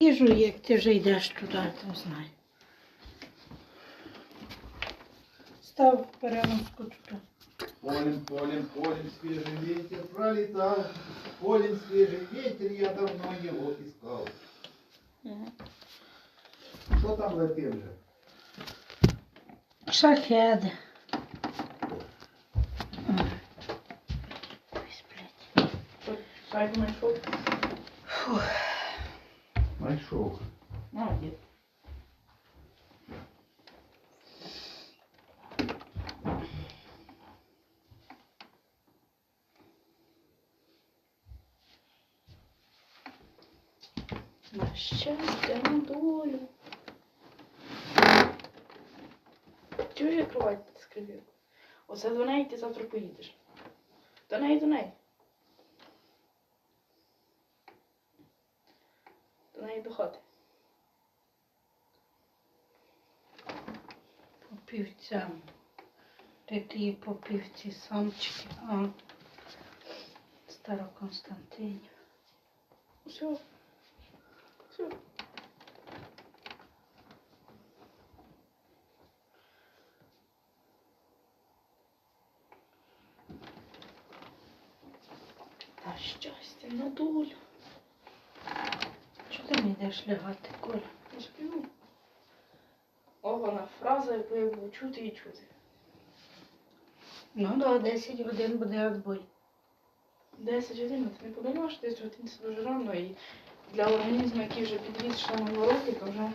Їжу, як ти вже йдеш туди, то знай. Став переноску туди. Полем, полем, полем свежий ветер пролетал. Полем свежий ветер, я давно его искал. Что там запел же? Шахеди. Ось, блядь. Сайт знайшов. Молодець. На щастя, на долю. Чого ж кровать скривив? Оце до неї ти завтра поїдеш. До неї, до неї. Неї до хати. По півцям. Такі по півці самчики. А. Староконстантинів. Все. Все. На щастя, на долю. Йдеш лягати, Коля? Я сплю. О, вона фраза, яку я буду чути і чути. Ну, до 10 годин буде відбой. 10 годин, ти не подумав, що 10 годин це дуже рано і для організму, який вже підріс на 2 то вже.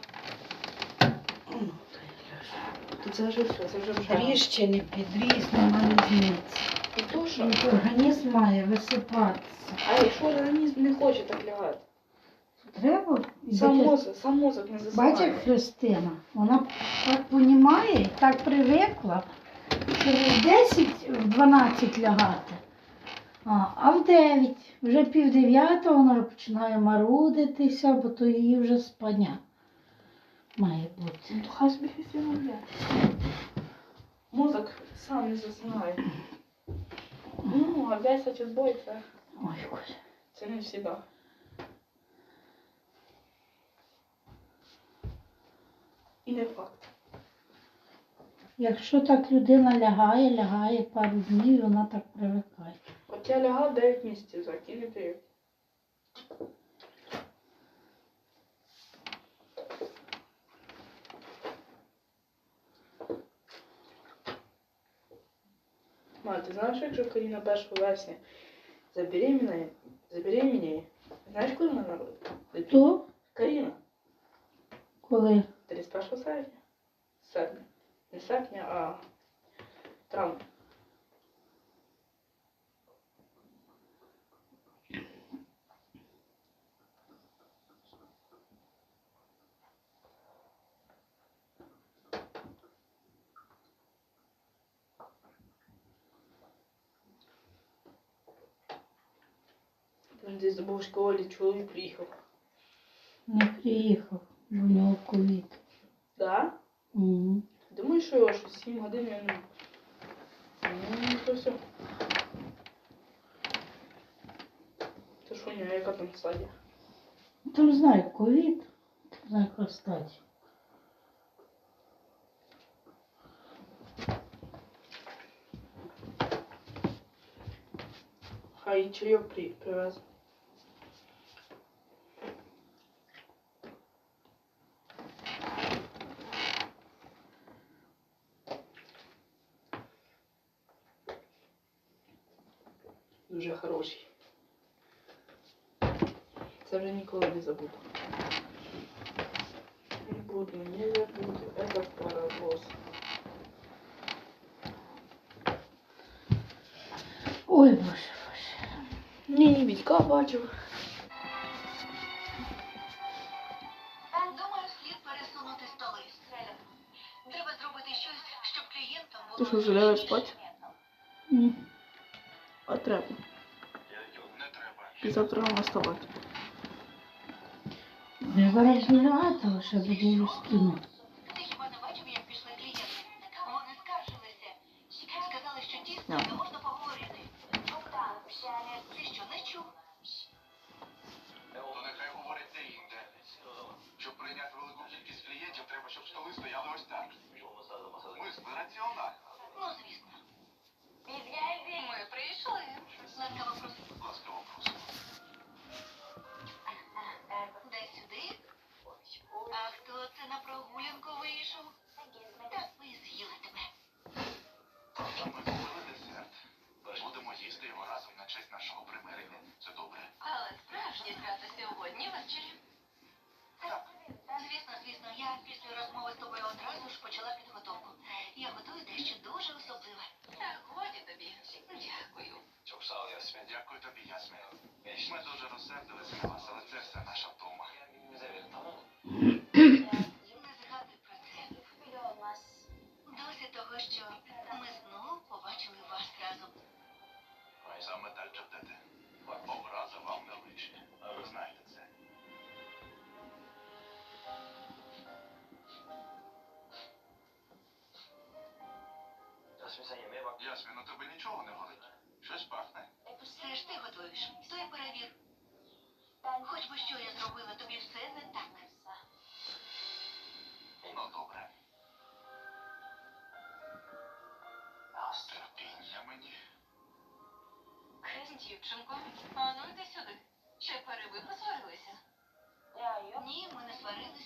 Ну, то я ляжу. То це вже все, це вже вже. рано. Тріщини, підріз, нема різниці. І то, що. Організм має висипатися. А якщо організм не хоче так лягати? Треба Сам мозок, сам мозок не засинає. Бачиш, Христина, вона так понімає, так привикла, що в 10, в 12 лягати, а, а в 9, вже пів дев'ятого вона починає марудитися, бо то її вже спання має бути. Ну, то хай собі Христина йде. Мозок сам не засинає. Ну, а 10 відбой це, Ой, Коля. це не завжди. І не факт. Якщо так людина лягає, лягає пару днів, вона так привикає. От я лягав 9 місяців, так, і не привик. Ма, ти знаєш, якщо Каріна 1 вересня забеременіє, забеременіє, знаєш, коли вона народить? То, Каріна, коли 31 серпня. Серпня. Не серпня, а травня. Там десь до бабушки Олі чоловік приїхав. не приїхав, бо в нього ковід. Да? Мгм. Думаю, що що 7 годин він. Ну, то все. То що, ні, яка там стадія? Там знаю, ковід, там знаю, яка стадія. Хай чайок при, привез. Дуже хороший. Це вже ніколи не забуду. Не буду, не забуду. Это паровоз. Ой, боже, боже. Ні, Вітька бачив. Думаю, слід пересунути столи. Треба зробити щось, щоб клієнтам було Ти що, вже лягаєш зручніше. спати? Ні. А треба. і завтра нам вставати. Ну, Говориш, не того, що буде її скинути. Ти не бачив, як пішли клієнти? Вони скаржилися. Сказали, що дійсно не можна поговорити. Богдан, розпочала підготовку. Я готую дещо дуже особливе. Годі тобі. Дякую. Дякую тобі, Ясмін. Ми дуже розсердилися на вас, але це все наша дума. Ясмін, у тебе нічого не горить? Щось пахне? Все ж ти готуєш. То й перевір. Хоч би що я зробила, тобі все не так. Ну, добре. Терпіння мені. Дівчинко, а ну йди сюди. Ще переви посварилися? Ні, ми не сварилися.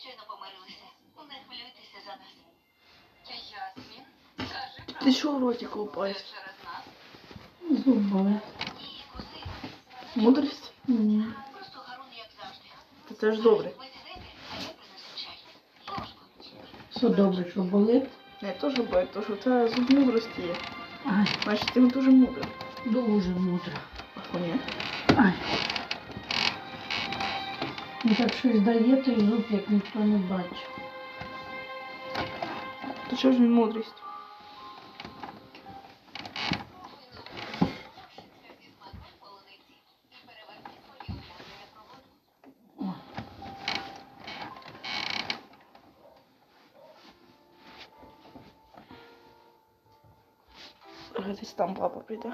Щойно помирилися. Не хвилюйтеся за нас. Ясмін, скажи. Ти що в роті колупаєш? через нас. Зуби. І кузи. Мудрість? Ні. Просто Харун, як завжди. Та це ж добре. Ви сидите, а я принесу чай. Ложку. Все добре, що болить. Не що бать, то що це зуб мудрості є. Ай, Значить, ти дуже мудрий. дуже мудро. А ні? Ай. Так щось дає той зуб, як ніхто не бачив. То що ж він мудрість? Десь там папа прийде.